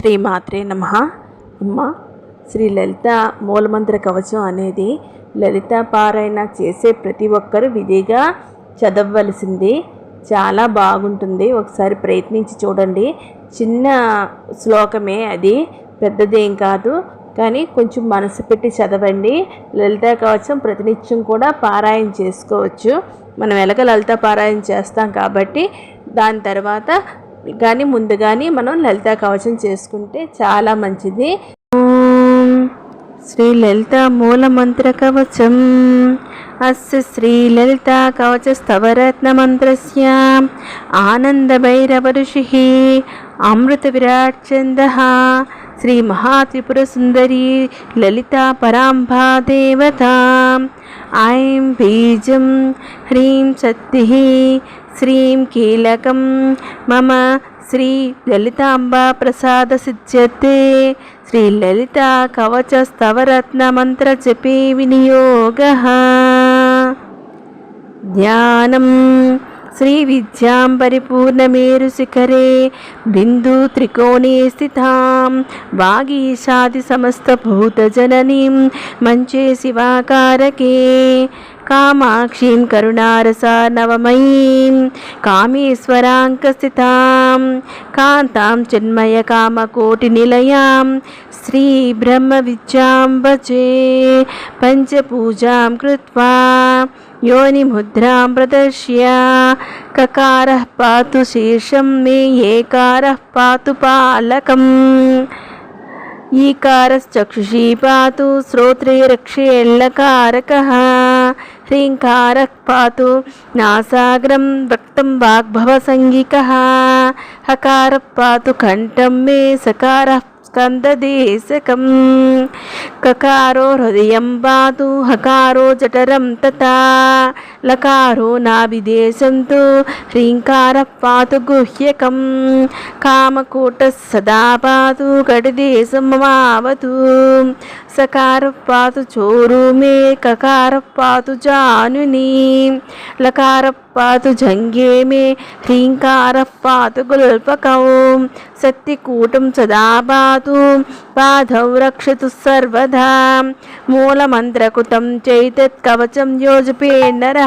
శ్రీ మాత్రే నమ. అమ్మ శ్రీ లలిత మూలమంత్ర కవచం అనేది లలిత పారాయణ చేసే ప్రతి ఒక్కరూ విధిగా చదవవలసింది. చాలా బాగుంటుంది. ఒకసారి ప్రయత్నించి చూడండి. చిన్న శ్లోకమే అది. పెద్దదేం కాదు. కానీ కొంచెం మనసు పెట్టి చదవండి. లలిత కవచం ప్రతినిత్యం కూడా పారాయణ చేసుకోవచ్చు. మనం ఎలాగ లలిత పారాయణ చేస్తాం కాబట్టి దాని తర్వాత కానీ ముందుగానే మనం లలిత కవచం చేసుకుంటే చాలా మంచిది. శ్రీ లలిత మూలమంత్ర కవచం. అస్సు శ్రీ లలిత కవచ స్థవరత్న మంత్రస్య. ఆనంద భైరవ ఋషి. అమృత విరాట్ చంద. శ్రీ మహాత్రిపుర సుందరి లలిత పరాంభా దేవత. ఐం బీజం హ్రీం శక్తి శ్రీం కీలకం. మమ శ్రీ లలితాంబా ప్రసాద సిద్ధ్యతే. శ్రీ లలిత కవచ స్తవరత్న మంత్ర జపే వినియోగ. ధ్యానం శ్రీ విద్యాం పరిపూర్ణమేరు శిఖరే బిందు త్రికోణే స్థితాం వాగీశాది సమస్త భూతజననీం మంచే శివాకారకే కామాక్షీం కరుణారసా నవమయీం కామేశ్వరాంకస్థితాం కాంతాం చిన్మయ కామకోటి నిలయాం శ్రీ బ్రహ్మ విద్యాం భజే పంచపూజాం కృత్వా योनिमुद्रां प्रदर्श्य ककारः पातु शीर्षं मे एकारः पातु पालकम् ईकारश्चक्षुषी पातु श्रोत्रे रक्षेल्लकारकः హ్రీంకారః నాసాగ్రం రక్తం వాగ్భవసంగిక హకార పాతు కంఠం మే సకారః స్కందదేశకం కకారో హృదయం బాతు హకారో జఠరం తకారో లకారో నాభిదేశం తు హ్రీంకార పాతు గుహ్యకం కామకూట సదా పాతు కటిదేశం మమావతు సకార పాతు చోరు మే కకార పాతు జానుని లకార పాతు జంగేమే హ్రీంకార పాతు గుల్పకౌ సత్తికూటం సదా పాతు పాధౌ రక్షతు సర్వదా మూలమంత్రకృతం చైతత్ కవచం యోజపే నర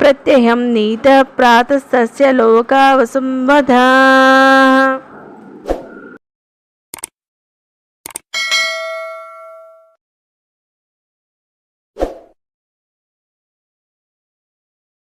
ప్రత్యయం నీత ప్రాతస్తస్య లోకావసంవధా.